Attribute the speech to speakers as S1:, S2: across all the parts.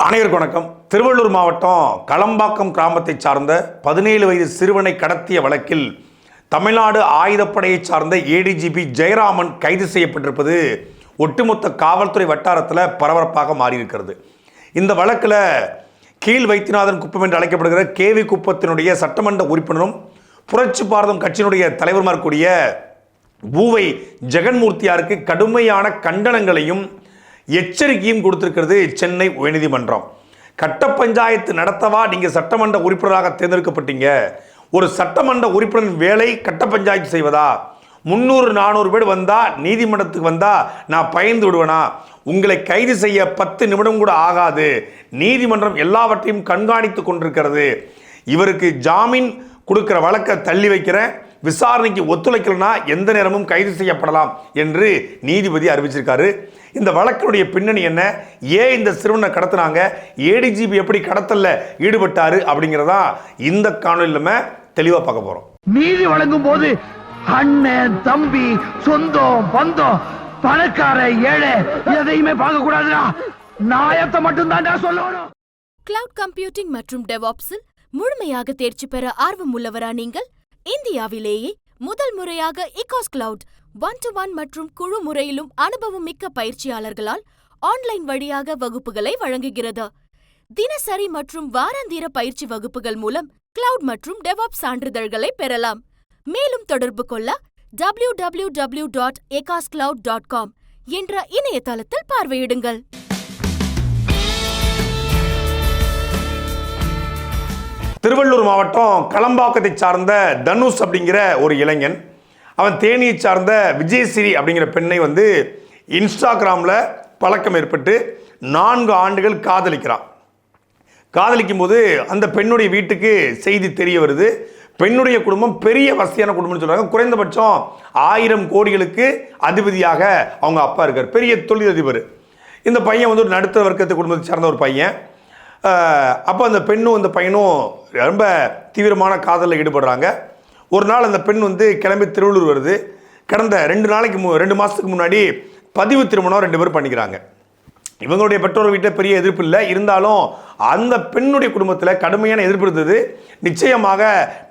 S1: அனைவருக்கும் வணக்கம். திருவள்ளூர் மாவட்டம் களம்பாக்கம் கிராமத்தை சார்ந்த பதினேழு வயது சிறுவனை கடத்திய வழக்கில் தமிழ்நாடு ஆயுதப்படையைச் சார்ந்த ஏடிஜிபி ஜெயராமன் கைது செய்யப்பட்டிருப்பது ஒட்டுமொத்த காவல்துறை வட்டாரத்தில் பரபரப்பாக மாறியிருக்கிறது. இந்த வழக்கில் கீழ் வைத்தியநாதன் குப்பம் என்று அழைக்கப்படுகிற கேவி குப்பத்தினுடைய சட்டமன்ற உறுப்பினரும் புரட்சி பாரதம் கட்சியினுடைய தலைவருமார் கூடிய பூவை ஜெகன்மூர்த்தியாருக்கு கடுமையான கண்டனங்களையும் எச்சரிக்கையும் கொடுத்திருக்கிறது சென்னை உயர்நீதிமன்றம். கட்ட பஞ்சாயத்து நடத்தவா நீங்கள் சட்டமன்ற உறுப்பினராக தேர்ந்தெடுக்கப்பட்டீங்க? ஒரு சட்டமன்ற உறுப்பினரின் வேலை கட்ட பஞ்சாயத்து செய்வதா? முந்நூறு நானூறு பேர் வந்தால் நீதிமன்றத்துக்கு வந்தால் நான் பயந்து விடுவேனா? உங்களை கைது செய்ய பத்து நிமிடம் கூட ஆகாது. நீதிமன்றம் எல்லாவற்றையும் கண்காணித்து கொண்டிருக்கிறது. இவருக்கு ஜாமீன் கொடுக்குற வழக்கை தள்ளி வைக்கிறேன். விசாரணைக்கு ஒத்துழைக்கலனா எந்த நேரமும் கைது செய்யப்படலாம் என்று நீதிபதி அறிவிச்சிருக்காரு. இந்த வழக்கினுடைய பின்னணி என்ன? ஏன் இந்த சிறுவனை கடத்துனாங்க. ஏடிஜிபி எப்படி கடத்தல்ல ஈடுபட்டாரு அப்படிங்கிறதா இந்த காணொலியில் நம்ம தெளிவாக பார்க்க போகிறோம்
S2: நீதி வழங்கும் போது அண்ணன் தம்பி சொந்தம் பந்தம் பணக்கார ஏழை எதையுமே பார்க்க கூடாதுடா. நாயத்தை மட்டும் தான்டா சொல்லணும்.
S3: கிளவுட் கம்ப்யூட்டிங் மற்றும் டெவாப்ஸில் முழுமையாக தேர்ச்சி பெற ஆர்வம் உள்ளவரா நீங்கள்? இந்தியாவிலேயே முதல் முறையாக இகோஸ் கிளவுட் ஒன் டு ஒன் மற்றும் குழு முறையிலும் அனுபவம் மிக்க பயிற்சியாளர்களால் ஆன்லைன் வழியாக வகுப்புகளை வழங்குகிறது. தினசரி மற்றும் வாராந்திர பயிற்சி வகுப்புகள் மூலம் கிளவுட் மற்றும் டெவாப் சான்றிதழ்களை பெறலாம். மேலும் தொடர்பு கொள்ள W W W dot எகாஸ் cloud dot com என்ற இணையதளத்தில் பார்வையிடுங்கள்.
S1: திருவள்ளூர் மாவட்டம் களம்பாக்கத்தை சார்ந்த தனுஷ் அப்படிங்கிற ஒரு இளைஞன். அவன் தேனியை சார்ந்த விஜயஸ்ரீ அப்படிங்கிற பெண்ணை வந்து இன்ஸ்டாகிராமில் பழக்கம் ஏற்பட்டு நான்கு ஆண்டுகள் காதலிக்கிறான். காதலிக்கும் போது அந்த பெண்ணுடைய வீட்டுக்கு செய்தி தெரிய வருது. பெண்ணுடைய குடும்பம் பெரிய வசதியான குடும்பம்னு சொல்கிறாங்க குறைந்தபட்சம் ஆயிரம் கோடிகளுக்கு அதிபதியாக அவங்க அப்பா இருக்கார். பெரிய தொழிலதிபர். இந்த பையன் வந்து ஒரு நடுத்தர வர்க்கத்து குடும்பத்தை சார்ந்த ஒரு பையன். அப்போ அந்த பெண்ணும் அந்த பையனும் ரொம்ப தீவிரமான காதலில் ஈடுபடுறாங்க. ஒரு நாள் அந்த பெண் வந்து கிளம்பி திருவள்ளூர் வருது. கடந்த ரெண்டு நாளைக்கு மு ரெண்டு மாதத்துக்கு முன்னாடி பதிவு திருமணம் ரெண்டு பேரும் பண்ணிக்கிறாங்க. இவங்களுடைய பெற்றோர் வீட்டில் பெரிய எதிர்ப்பு இல்லை. இருந்தாலும் அந்த பெண்ணுடைய குடும்பத்தில் கடுமையான எதிர்ப்பு இருந்தது. நிச்சயமாக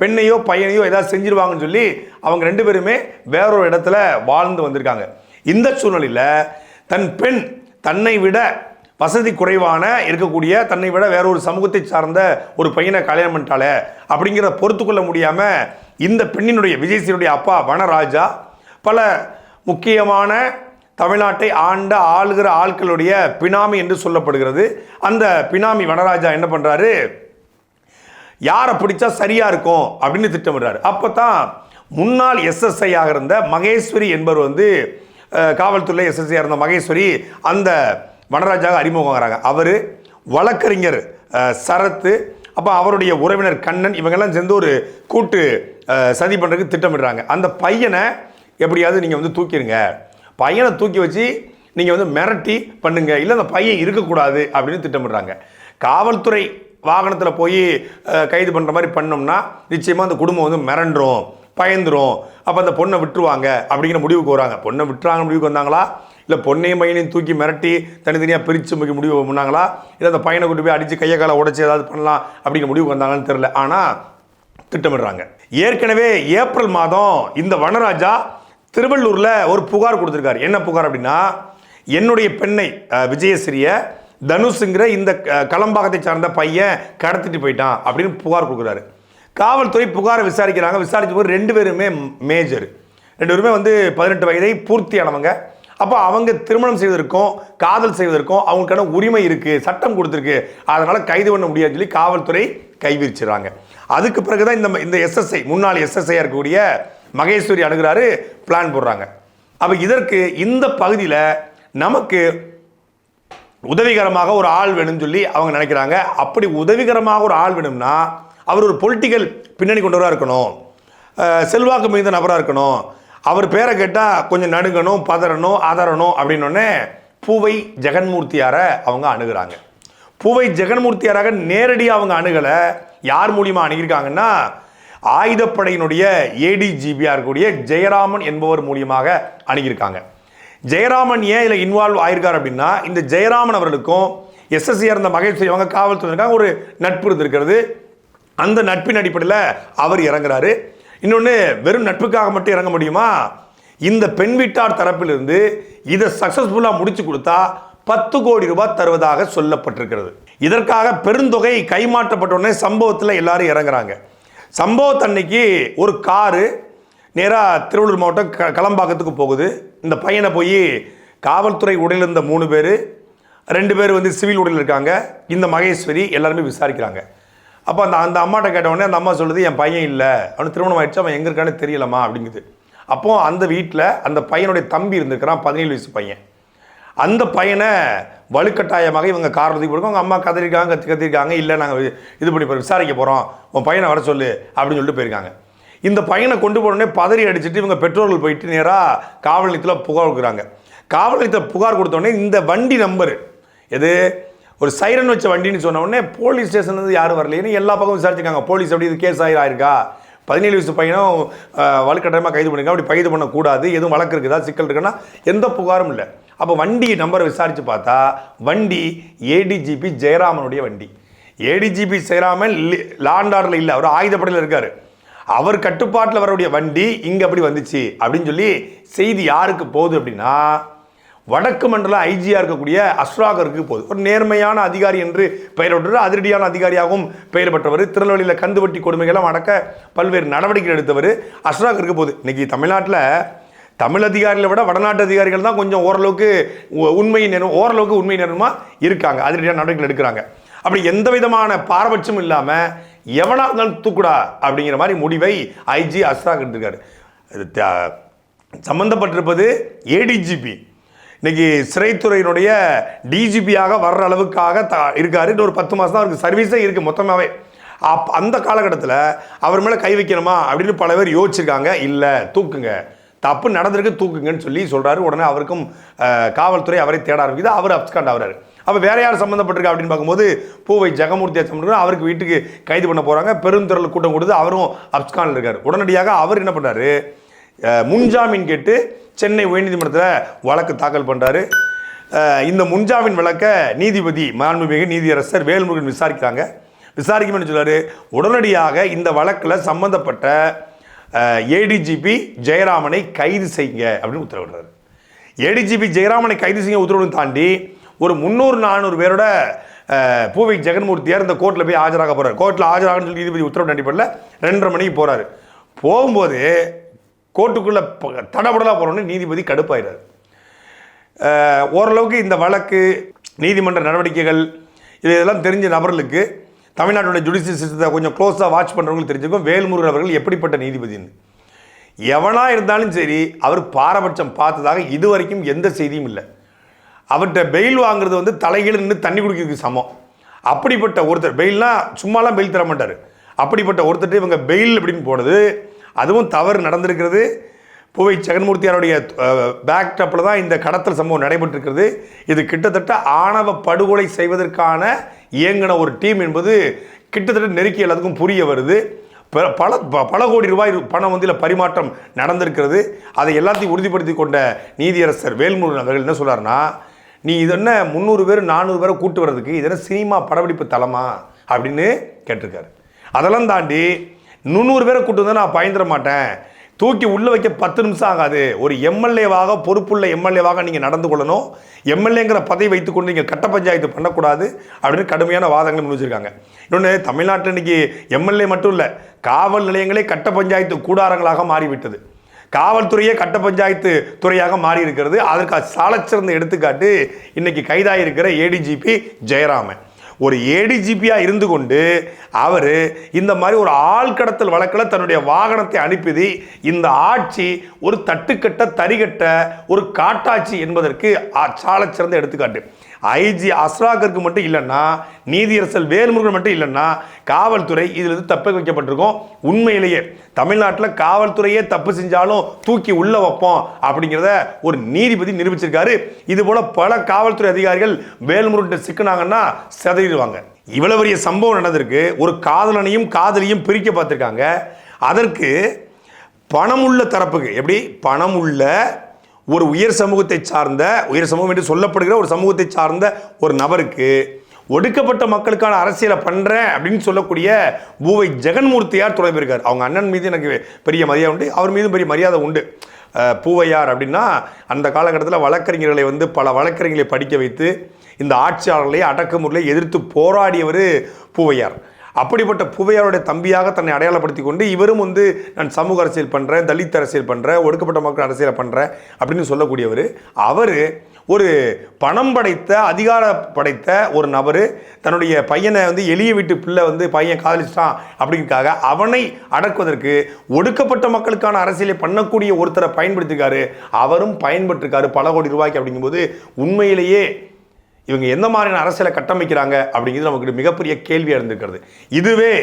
S1: பெண்ணையோ பையனையோ ஏதாவது செஞ்சிருவாங்கன்னு சொல்லி அவங்க ரெண்டு பேருமே வேறொரு இடத்துல வாழ்ந்து வந்திருக்காங்க. இந்த சூழ்நிலையில் தன் பெண் தன்னை விட வசதி குறைவான இருக்கக்கூடிய தன்னை விட வேற ஒரு சமூகத்தை சார்ந்த ஒரு பையனை கல்யாணம் பண்ணிட்டாலே அப்படிங்கிற பொறுத்துக்கொள்ள முடியாமல் இந்த பெண்ணினுடைய விஜயசினுடைய அப்பா வனராஜா பல முக்கியமான தமிழ்நாட்டை ஆண்ட ஆளுகிற ஆட்களுடைய பினாமி என்று சொல்லப்படுகிறது. அந்த பினாமி வனராஜா என்ன பண்ணுறாரு யாரை பிடிச்சா சரியாக இருக்கும் அப்படின்னு திட்டமிடுறாரு. அப்போ தான் முன்னாள் எஸ்எஸ்ஐ இருந்த மகேஸ்வரி என்பவர் வந்து காவல்துறை எஸ்எஸ்ஐயாக இருந்த மகேஸ்வரி அந்த வனராஜாக அறிமுகமாகறாங்க. அவர் வழக்கறிஞர் சரத்து அப்போ அவருடைய உறவினர் கண்ணன் இவங்கெல்லாம் சேர்ந்து ஒரு கூட்டு சதி பண்ணுறதுக்கு திட்டமிடுறாங்க. அந்த பையனை எப்படியாவது நீங்கள் வந்து தூக்கிடுங்க பையனை தூக்கி வச்சு நீங்கள் வந்து மிரட்டி பண்ணுங்க. இல்லை அந்த பையன் இருக்கக்கூடாது அப்படின்னு திட்டமிடுறாங்க. காவல்துறை வாகனத்தில் போய் கைது பண்ணுற மாதிரி பண்ணோம்னா நிச்சயமாக அந்த குடும்பம் வந்து மிரண்டுரும் பயந்துரும். அப்போ அந்த பொண்ணை விட்டுருவாங்க அப்படிங்கிற முடிவுக்கு வராங்க. பொண்ணை விட்டுறாங்க முடிவுக்கு வந்தாங்களா? இல்லை பொண்ணையும் பையனையும் தூக்கி மிரட்டி தனித்தனியாக பிரித்து முக்கிய முடிவு பண்ணாங்களா? இல்லை அந்த பையனை கொண்டு போய் அடித்து கையை காலை உடச்சி ஏதாவது பண்ணலாம் அப்படிங்கிற முடிவுக்கு வந்தாங்கன்னு தெரில ஆனால் திட்டமிடுறாங்க. ஏற்கனவே ஏப்ரல் மாதம் இந்த வனராஜா திருவள்ளூரில் ஒரு புகார் கொடுத்துருக்காரு. என்ன புகார் அப்படின்னா என்னுடைய பெண்ணை விஜயஸ்ரீய தனுஷுங்கிற இந்த அஹ், களம்பாக்கத்தை சார்ந்த பையன் கடத்திட்டு போயிட்டான் அப்படின்னு புகார் கொடுக்குறாரு. காவல்துறை புகாரை விசாரிக்கிறாங்க. விசாரிச்ச போது ரெண்டு பேருமே மேஜர் ரெண்டு பேருமே வந்து பதினெட்டு வயதை பூர்த்தியானவங்க. அப்போ அவங்க திருமணம் செய்வதற்கும் காதல் செய்வதற்கும் அவங்களுக்கான உரிமை இருக்குது சட்டம் கொடுத்துருக்கு. அதனால் கைது பண்ண முடியாதுன்னு சொல்லி காவல்துறை கைவிரிச்சிடுறாங்க. அதுக்கு பிறகு தான் இந்த இந்த எஸ்எஸ்ஐ முன்னாள் எஸ்எஸ்ஐயாக இருக்கக்கூடிய மகேஸ்வரி அணுகிறாரு பிளான் போடுறாங்க. அப்போ இதற்கு இந்த பகுதியில் நமக்கு உதவிகரமாக ஒரு ஆள் வேணும்னு சொல்லி அவங்க நினைக்கிறாங்க. அப்படி உதவிகரமாக ஒரு ஆள் வேணும்னா அவர் ஒரு பொலிட்டிக்கல் பின்னணி கொண்டவராக இருக்கணும். செல்வாக்கு மிகுந்த நபராக இருக்கணும். அவர் பேரை கேட்டால் கொஞ்சம் நடுங்கணும் பதறணும் அதறணும் அப்படின்னோடனே பூவை ஜெகன்மூர்த்தியாரை அவங்க அணுகிறாங்க. பூவை ஜெகன்மூர்த்தியாராக நேரடியாக அவங்க அணுகலை யார் மூலியமாக அணுகியிருக்காங்கன்னா ஆயுதப்படையினுடைய ஏடிஜிபியாக இருக்கக்கூடிய ஜெயராமன் என்பவர் மூலியமாக அணுகியிருக்காங்க. ஜெயராமன் ஏன் இதில் இன்வால்வ் ஆயிருக்கார் அப்படின்னா இந்த ஜெயராமன் அவர்களுக்கும் எஸ்எஸ்சி இருந்த மகேஸ்வரி அவங்க காவல்துறை ஒரு நட்பு இருந்திருக்கிறது. அந்த நட்பின் அடிப்படையில் அவர் இறங்குறாரு. இன்னொன்று வெறும் நட்புக்காக மட்டும் இறங்க முடியுமா? இந்த பெண் வீட்டார் தரப்பிலிருந்து இதை சக்ஸஸ்ஃபுல்லாக முடிச்சு கொடுத்தா பத்து கோடி ரூபாய் தருவதாக சொல்லப்பட்டிருக்கிறது. இதற்காக பெருந்தொகை கைமாற்றப்பட்ட உடனே சம்பவத்தில் எல்லாரும் இறங்குறாங்க. சம்பவத்தன்னைக்கு ஒரு காரு நேராக திருவள்ளூர் மாவட்டம் க களம்பாக்கத்துக்கு போகுது. இந்த பையனை போய் காவல்துறை உடையில் இருந்த மூணு பேர் ரெண்டு பேர் வந்து சிவில் உடையில் இருக்காங்க. இந்த மகேஸ்வரி எல்லாருமே விசாரிக்கிறாங்க. அப்போ அந்த அந்த அம்மாட்ட கேட்ட உடனே அந்த அம்மா சொல்லுது என் பையன் இல்லை. அவனுக்கு திருமணம் ஆயிடுச்சு அவன் எங்கே இருக்கான்னு தெரியலம்மா அப்படிங்குது. அப்போ அந்த வீட்டில் அந்த பையனுடைய தம்பி இருந்திருக்கிறான் பதினேழு வயசு பையன். அந்த பையனை வலுக்கட்டாயமாக இவங்க காரணத்துக்கு போடுங்க அவங்க அம்மா கத்திரிக்காங்க கத்தி கத்திருக்காங்க இல்லை நாங்கள் இது பண்ணி போய் விசாரிக்க போகிறோம் உன் பையனை வர சொல்லு அப்படின்னு சொல்லிட்டு போயிருக்காங்க. இந்த பையனை கொண்டு போனோடனே பதறி அடிச்சுட்டு இவங்க பெற்றோர்கள் போயிட்டு நேராக காவல் நிலையத்தில் புகார் கொடுக்குறாங்க. காவல் நிலையத்தில் புகார் கொடுத்தோடனே இந்த வண்டி நம்பரு எது? ஒரு சைரன் வச்ச வண்டின்னு சொன்ன உடனே போலீஸ் ஸ்டேஷன் வந்து யாரும் வரலையேன்னு எல்லா பக்கமும் விசாரிச்சிருக்காங்க. போலீஸ் அப்படி இது கேஸ் ஆயிருக்கா? பதினேழு வயசு பையனும் வழக்கட்டமாக கைது பண்ணிருக்காங்க அப்படி கைது பண்ணக்கூடாது. எதுவும் வழக்கு இருக்குதா? சிக்கல் இருக்குன்னா எந்த புகாரும் இல்லை. அப்போ வண்டி நம்பரை விசாரித்து பார்த்தா வண்டி ஏடிஜிபி ஜெயராமனுடைய வண்டி. ஏடிஜிபி ஜெயராமன் லாண்டாரில் இல்லை. அவர் ஆயுதப்படையில் இருக்கார். அவர் கட்டுப்பாட்டில் வரக்கூடிய வண்டி இங்கே அப்படி வந்துச்சு. அப்படின்னு சொல்லி செய்தி யாருக்கு போகுது அப்படின்னா வடக்கு மண்டல ஐஜியாக இருக்கக்கூடிய அஸ்ராகருக்கு போகுது ஒரு நேர்மையான அதிகாரி என்று பெயர் அதிரடியான அதிகாரியாகவும் பெயர் பெற்றவர் திருநெல்வேலியில் கந்துவட்டி கொடுமைகள்லாம் அடக்க பல்வேறு நடவடிக்கைகள் எடுத்தவர் அஸ்ராகருக்கு போகுது இன்றைக்கி தமிழ்நாட்டில் தமிழ் அதிகாரிகளை விட வடநாட்டு அதிகாரிகள் தான் கொஞ்சம் ஓரளவுக்கு உ- உண்மை நேரம் ஓரளவுக்கு உண்மை நேரமாக இருக்காங்க. அதிரடியான நடவடிக்கைகள் எடுக்கிறாங்க. அப்படி எந்த விதமான பாரபட்சமும் இல்லாமல் எவனாக இருந்தாலும் தூக்குடா அப்படிங்கிற மாதிரி முடிவை ஐஜி அஸ்ராக் எடுத்திருக்காரு. சம்மந்தப்பட்டிருப்பது த- ஏடிஜிபி இன்னைக்கு சிறைத்துறையினுடைய டிஜிபியாக வர்ற அளவுக்காக த இருக்காரு. இன்னும் ஒரு பத்து மாதம் தான் அவருக்கு சர்வீஸே இருக்குது மொத்தமாகவே அப் அந்த காலகட்டத்தில் அவர் மேலே கை வைக்கணுமா அப்படின்னு பல பேர் யோசிச்சிருக்காங்க. இல்லை தூக்குங்க. தப்பு நடந்திருக்கு தூக்குங்கன்னு சொல்லி சொல்கிறாரு உடனே அவருக்கும் காவல்துறை அவரை தேட ஆரம்பிக்குது. அவர் அப்ஸ்காண்ட் ஆகிறாரு. அப்போ வேற யார் சம்மந்தப்பட்டிருக்கா அப்படின்னு பார்க்கும்போது பூவை ஜெகமூர்த்தி சம்மந்தம் அவருக்கு வீட்டுக்கு கைது பண்ண போகிறாங்க பெருந்திரல் கூட்டம் கொடுத்து அவரும் அப்ஸ்கானில் இருக்கார். உடனடியாக அவர் என்ன பண்ணாரு முன்ஜாமீன் கேட்டு சென்னை உயர்நீதிமன்றத்தில் வழக்கு தாக்கல் பண்ணுறாரு இந்த முன்ஜாமீன் வழக்கை நீதிபதி மாண்புமிகு நீதியரசர் வேல்முருகன் விசாரிக்கிறாங்க. விசாரிக்கணும்னு சொல்றாரு. உடனடியாக இந்த வழக்கில் சம்பந்தப்பட்ட ஏடிஜிபி ஜெயராமனை கைது செய்யுங்க அப்படின்னு உத்தரவிடுறாரு. ஏடிஜிபி ஜெயராமனை கைது செய்ய உத்தரவு தாண்டி ஒரு முந்நூறு நானூறு பேரோட பூவை ஜெகன்மூர்த்தியார் இந்த கோர்ட்டில் போய் ஆஜராக போகிறார் கோர்ட்டில் ஆஜராகன்னு சொல்லி நீதிபதி உத்தரவு அடிப்படையில் ரெண்டரை மணிக்கு போகிறாரு போகும்போது கோர்ட்டுக்குள்ளே தடபடலாக போகிறோன்னு நீதிபதி கடுப்பாயிறாரு. ஓரளவுக்கு இந்த வழக்கு நீதிமன்ற நடவடிக்கைகள் இது இதெல்லாம் தெரிஞ்ச நபர்களுக்கு தமிழ்நாட்டுடைய ஜுடிஷியல் சிஸ்டத்தை கொஞ்சம் க்ளோஸாக வாட்ச் பண்ணுறவங்களுக்கு தெரிஞ்சுக்கும் வேல்முருகன் அவர்கள் எப்படிப்பட்ட நீதிபதின்னு. எவனாக இருந்தாலும் சரி அவர் பாரபட்சம் பார்த்ததாக இதுவரைக்கும் எந்த செய்தியும் இல்லை. அவர்கிட்ட பெயில் வாங்குறது வந்து தலைகீழ நின்று தண்ணி குடிக்கிறதுக்கு சமம். அப்படிப்பட்ட ஒருத்தர் பெயில்னால் சும்மாலாம் பெயில் தர மாட்டார் அப்படிப்பட்ட ஒருத்தர் இவங்க பெயில் அப்படின்னு போனது அதுவும் தவறு நடந்திருக்கிறது. புவை ஜெகன்மூர்த்தியாருடைய பேக்டப்பில் தான் இந்த கடத்தல் சம்பவம் நடைபெற்றிருக்கிறது. இது கிட்டத்தட்ட ஆணவ படுகொலை செய்வதற்கான இயங்கின ஒரு டீம் என்பது கிட்டத்தட்ட நெருக்கி எல்லாத்துக்கும் புரிய வருது. ப- பல ப- பல கோடி ரூபாய் பணம் வந்து இதுல பரிமாற்றம் நடந்திருக்கிறது. அதை எல்லாத்தையும் உறுதிப்படுத்தி கொண்ட நீதியரசர் வேல்முருகன் அவர்கள் என்ன சொல்கிறாருன்னா நீ இது என்ன முந்நூறு பேர் நானூறு பேரை கூட்டு வர்றதுக்கு இது என்ன சினிமா படப்பிடிப்பு தலமா அப்படின்னு கேட்டிருக்காரு. அதெல்லாம் தாண்டி நூறு பேரை கூட்டு வந்தால் நான் பயந்துட மாட்டேன். தூக்கி உள்ளே வைக்க பத்து நிமிஷம் ஆகாது. ஒரு எம்எல்ஏவாக பொறுப்புள்ள எம்எல்ஏவாக நீங்கள் நடந்து கொள்ளணும். எம்எல்ஏங்கிற பதவி வைத்துக்கொண்டு நீங்கள் கட்ட பஞ்சாயத்து பண்ணக்கூடாது அப்படின்னு கடுமையான வாதங்களை முன்வச்சிருக்காங்க இன்னொன்று தமிழ்நாட்டில் இன்னைக்கு எம்எல்ஏ மட்டும் இல்லை காவல் நிலையங்களே கட்ட பஞ்சாயத்து கூடாரங்களாக மாறிவிட்டது. காவல்துறையே கட்ட பஞ்சாயத்து துறையாக மாறி இருக்கிறது அதற்கு சாலச்சிறந்த எடுத்துக்காட்டு இன்னைக்கு கைதாயிருக்கிற ஏடிஜிபி ஜெயராமன். ஒரு ஏடிஜிபியாக இருந்து கொண்டு அவர் இந்த மாதிரி ஒரு ஆள் கடத்தல் வழக்கில் தன்னுடைய வாகனத்தை அனுப்பியது. இந்த ஆட்சி ஒரு தட்டுக்கட்ட தரிகட்ட ஒரு காட்டாட்சி என்பதற்கு சாலச்சிறந்த எடுத்துக்காட்டு. ஐஜி அஸ்ராகருக்கு மட்டும் இல்லைன்னா நீதியரசர் வேல்முருகன் மட்டும் இல்லைன்னா காவல்துறை இதிலிருந்து தப்ப வைக்கப்பட்டிருக்கும். உண்மையிலேயே தமிழ்நாட்டில் காவல்துறையே தப்பு செஞ்சாலும் தூக்கி உள்ள வைப்போம் அப்படிங்கிறத ஒரு நீதிபதி நிரூபிச்சிருக்காரு. இது போல பல காவல்துறை அதிகாரிகள் வேல்முருகன் சிக்கினாங்கன்னா செதறிடுவாங்க. இவ்வளவு பெரிய சம்பவம் நடந்திருக்கு. ஒரு காதலனையும் காதலியும் பிரிக்க பார்த்துருக்காங்க. அதற்கு பணமுள்ள தரப்புக்கு எப்படி? பணமுள்ள ஒரு உயர் சமூகத்தை சார்ந்த உயர் சமூகம் என்று சொல்லப்படுகிற ஒரு சமூகத்தை சார்ந்த ஒரு நபருக்கு ஒடுக்கப்பட்ட மக்களுக்கான அரசியலை பண்ணுறேன் அப்படின்னு சொல்லக்கூடிய பூவை ஜெகன்மூர்த்தியார் துணை போயிருக்கார். அவங்க அண்ணன் மீது எனக்கு பெரிய மரியாதை உண்டு அவர் மீதும் பெரிய மரியாதை உண்டு. பூவையார் அப்படின்னா அந்த காலகட்டத்தில் வழக்கறிஞர்களை வந்து பல வழக்கறிஞர்களை படிக்க வைத்து இந்த ஆட்சியாளர்களை அடக்குமுறையை எதிர்த்து போராடியவர் பூவையார். அப்படிப்பட்ட புவையாருடைய தம்பியாக தன்னை அடையாளப்படுத்தி கொண்டு இவரும் வந்து நான் சமூக அரசியல் பண்ணுறேன் தலித் அரசியல் பண்ணுறேன் ஒடுக்கப்பட்ட மக்கள் அரசியலை பண்ணுறேன் அப்படின்னு சொல்லக்கூடியவர். அவர் ஒரு பணம் படைத்த அதிகார படைத்த ஒரு நபர். தன்னுடைய பையனை வந்து எளிய வீட்டு பிள்ளை வந்து பையன் காதலிச்சிட்டான் அப்படிங்கிறக்காக அவனை அடக்குவதற்கு ஒடுக்கப்பட்ட மக்களுக்கான அரசியலை பண்ணக்கூடிய ஒருத்தரை பயன்படுத்திருக்காரு. அவரும் பயன்பட்டிருக்காரு பல கோடி ரூபாய்க்கு அப்படிங்கும்போது உண்மையிலேயே இவங்க எந்த மாதிரியான அரசியலை கட்டமைக்கிறாங்க அப்படிங்கிறது நமக்கு மிகப்பெரிய கேள்வியாக இருந்திருக்கிறது இதுவே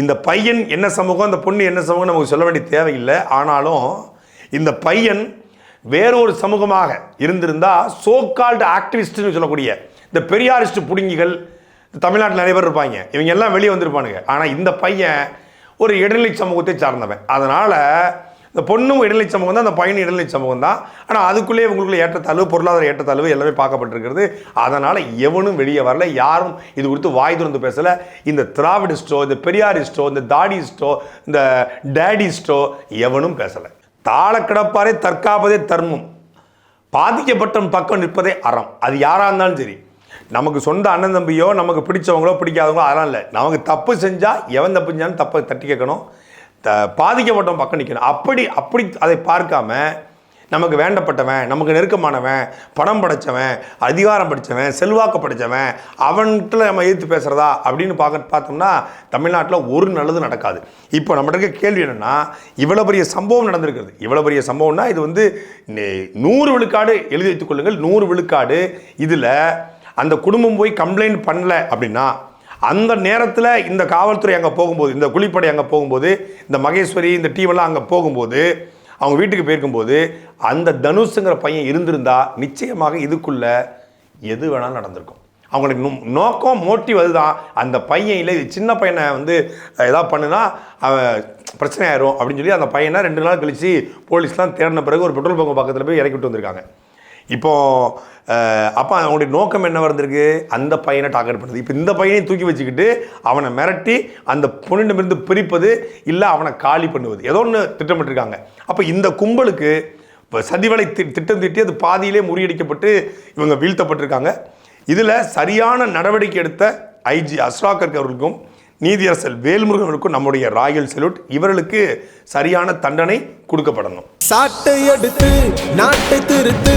S1: இந்த பையன் என்ன சமூகம் அந்த பொண்ணு என்ன சமூகம் நமக்கு சொல்ல வேண்டிய தேவையில்லை. ஆனாலும் இந்த பையன் வேறொரு சமூகமாக இருந்திருந்தால் சோ கால்டு ஆக்டிவிஸ்ட்னு சொல்லக்கூடிய இந்த பெரியாரிஸ்ட் புடுங்கிகள் தமிழ்நாட்டில் நிறைய பேர் இருப்பாங்க. இவங்க எல்லாம் வெளியே வந்திருப்பானுங்க. ஆனால் இந்த பையன் ஒரு இடைநிலை சமூகத்தை சார்ந்தவன். அதனால் இந்த பொண்ணும் இடைநிலை சமூகம் தான் அந்த பையனும் இடைநிலை சமூகம் தான் ஆனால் அதுக்குள்ளேயே உங்களுக்குள்ள ஏற்றத்தாழ்வு பொருளாதார ஏற்றத்தாழ்வு எல்லாமே பார்க்கப்பட்டிருக்கிறது. அதனால் எவனும் வெளியே வரல யாரும் இது குறித்து வாய் திறந்து பேசலை. இந்த திராவிடிஸ்டோ இந்த பெரியாரிஸ்டோ இந்த தாடிஸ்டோ இந்த டேடிஸ்டோ எவனும் பேசலை. தாழ கிடப்பாரே தற்காப்பதே தர்மம். பாதிக்கப்பட்ட பக்கம் நிற்பதே அறம். அது யாராக இருந்தாலும் சரி. நமக்கு சொந்த அண்ணன் தம்பியோ நமக்கு பிடிச்சவங்களோ பிடிக்காதவங்களோ அதெல்லாம் இல்லை. நமக்கு தப்பு செஞ்சால் எவன் தப்பு செஞ்சாலும் தப்பை தட்டி கேட்கணும். பாதிக்கப்பட்டவன் பக்கம் நிற்கணும் அப்படி அப்படி அதை பார்க்காம நமக்கு வேண்டப்பட்டவன் நமக்கு நெருக்கமானவன் பணம் படைச்சவன் அதிகாரம் படித்தவன் செல்வாக்கு படைச்சவன் அவன்கிட்ட நம்ம எதிர்த்து பேசுகிறதா அப்படின்னு பார்க்க பார்த்தோம்னா தமிழ்நாட்டில் ஒரு நல்லது நடக்காது. இப்போ நம்மகிட்ட இருக்க கேள்வி என்னென்னா இவ்வளோ பெரிய சம்பவம் நடந்திருக்கிறது. இவ்வளோ பெரிய சம்பவம்னா இது வந்து நே- நூறு விழுக்காடு எழுதி வைத்துக் கொள்ளுங்கள். நூறு விழுக்காடு இதில் அந்த குடும்பம் போய் கம்ப்ளைண்ட் பண்ணல அப்படின்னா அந்த நேரத்தில் இந்த காவல்துறை அங்கே போகும்போது இந்த குழிப்படை அங்கே போகும்போது இந்த மகேஸ்வரி இந்த டீமெல்லாம் அங்கே போகும்போது அவங்க வீட்டுக்கு போயிருக்கும்போது அந்த தனுஷுங்கிற பையன் இருந்திருந்தா நிச்சயமாக இதுக்குள்ள எது வேணாலும் நடந்திருக்கும். அவங்களுக்கு நோ- நோக்கம் மோட்டிவ் அதுதான். அந்த பையன் இல்லை இது சின்ன பையனை வந்து ஏதாவது பண்ணுனா அவன் பிரச்சனை ஆயிரும் அப்படின்னு சொல்லி அந்த பையனை ரெண்டு நாள் கழித்து போலீஸ்லாம் தேடின பிறகு ஒரு பெட்ரோல் பங்க் பக்கத்தில் போய் இறக்கி விட்டு வந்திருக்காங்க. இப்போது அப்போ அவனுடைய நோக்கம் என்ன வந்திருக்கு? அந்த பையனை டார்கெட் பண்ணுது. இப்போ இந்த பையனை தூக்கி வச்சுக்கிட்டு அவனை மிரட்டி அந்த பொண்ணிடமிருந்து பிரிப்பது இல்லை அவனை காலி பண்ணுவது. ஏதோ ஒன்று திட்டமிட்டிருக்காங்க. அப்போ இந்த கும்பலுக்கு இப்போ சதிவலை தி திட்டம் திட்டி அது பாதியிலே முறியடிக்கப்பட்டு இவங்க வீழ்த்தப்பட்டிருக்காங்க. இதில் சரியான நடவடிக்கை எடுத்த ஐஜி அஸ்ராகர் அவர்களுக்கும் நீதியரசர் வேல்முருகனுக்கும் நம்முடைய ராயல் செல்யூட் இவர்களுக்கு சரியான தண்டனை கொடுக்கப்படணும்.
S4: சாட்டை எடுத்து நாட்டை திருத்து.